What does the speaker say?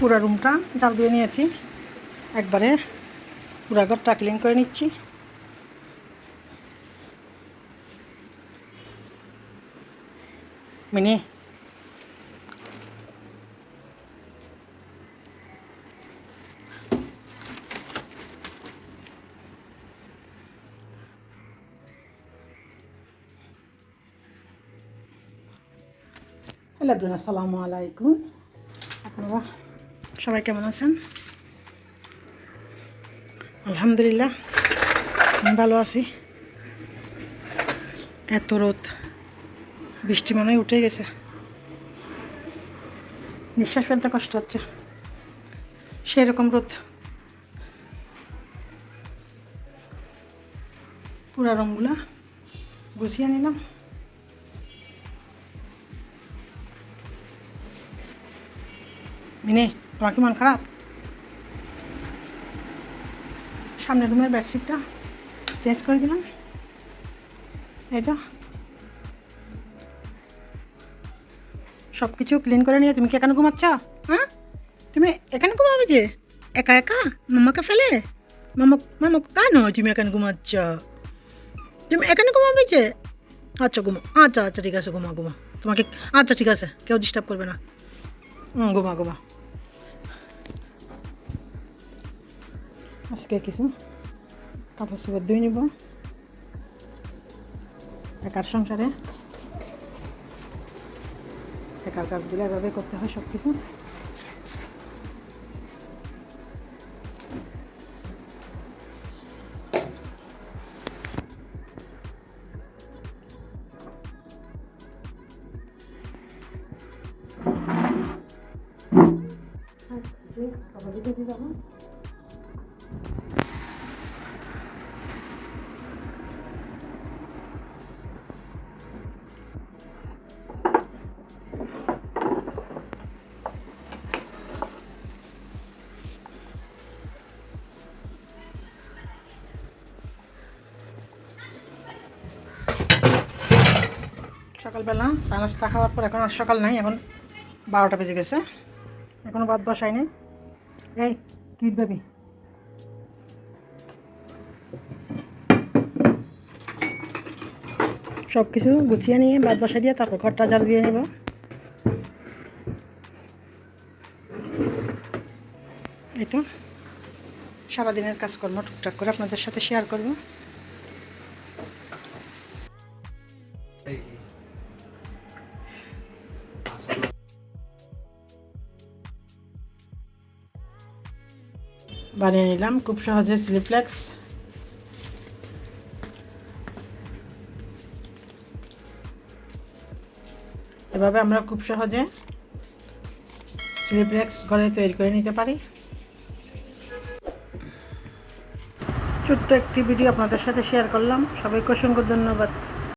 পুরা রুমটা জাল দিয়ে নিয়েছি। একবারে পুরা ঘরটা ক্লিন করে নিচ্ছি। মিনি। হ্যালো আসসালামু আলাইকুম। আপনারা সবাই কেমন আছেন? আলহামদুলিল্লাহ, আমি ভালো আছি। এত রোদ, বৃষ্টি মনে উঠে গেছে। নিঃশ্বাস ফেলতে কষ্ট হচ্ছে। সেই রকম রোদ। পুরা রঙগুলা গুছিয়ে নিলাম। মিনে তোমার কি মন খারাপ? সামনের রুমের বেডশিটটা চেঞ্জ করে দিলাম। এই তো। সব কিছু ক্লিন করে নিয়ে তুমি কি এখানে ঘুমাচ্ছ? হ্যাঁ? তুমি এখানে ঘুমাবে যে? একা একা? মামাকে ফেলে? মামা মামা কেন তুমি এখানে ঘুমাচ্ছ? তুমি এখানে ঘুমাবে যে? আচ্ছা ঘুমো। আচ্ছা আচ্ছা ঠিক আছে, ঘুমা ঘুমা। তোমাকে আচ্ছা ঠিক আছে, কেউ ডিস্টার্ব করবে না। হুম ঘুমা ঘুমা। আজকে কিছু কাপড় চোপড় ধুই নিব একার সংসারে। একার কাজগুলো এভাবে করতে হয় সব কিছু দিয়ে যাব? সকালবেলা চা নাস্তা খাওয়ার পর এখন আর সকাল নাই, এখন বারোটা বেজে গেছে। এখনও বাদ বসাইনি এই কিট বেবি? সব কিছু গুছিয়ে নিয়ে বাদ বসাই দিয়ে তারপর ঘরটা জাল দিয়ে নেব। এই তো, সারাদিনের কাজকর্ম টুকটাক করে আপনাদের সাথে শেয়ার করব। বানিয়ে নিলাম, খুব সহজে স্লিপলেক্স এভাবে আমরা খুব সহজে সিলিপ্লেক্স ঘরে তৈরি করে নিতে পারি। ছোট্ট একটি ভিডিও আপনাদের সাথে শেয়ার করলাম। সবাইকে অসংখ্য ধন্যবাদ।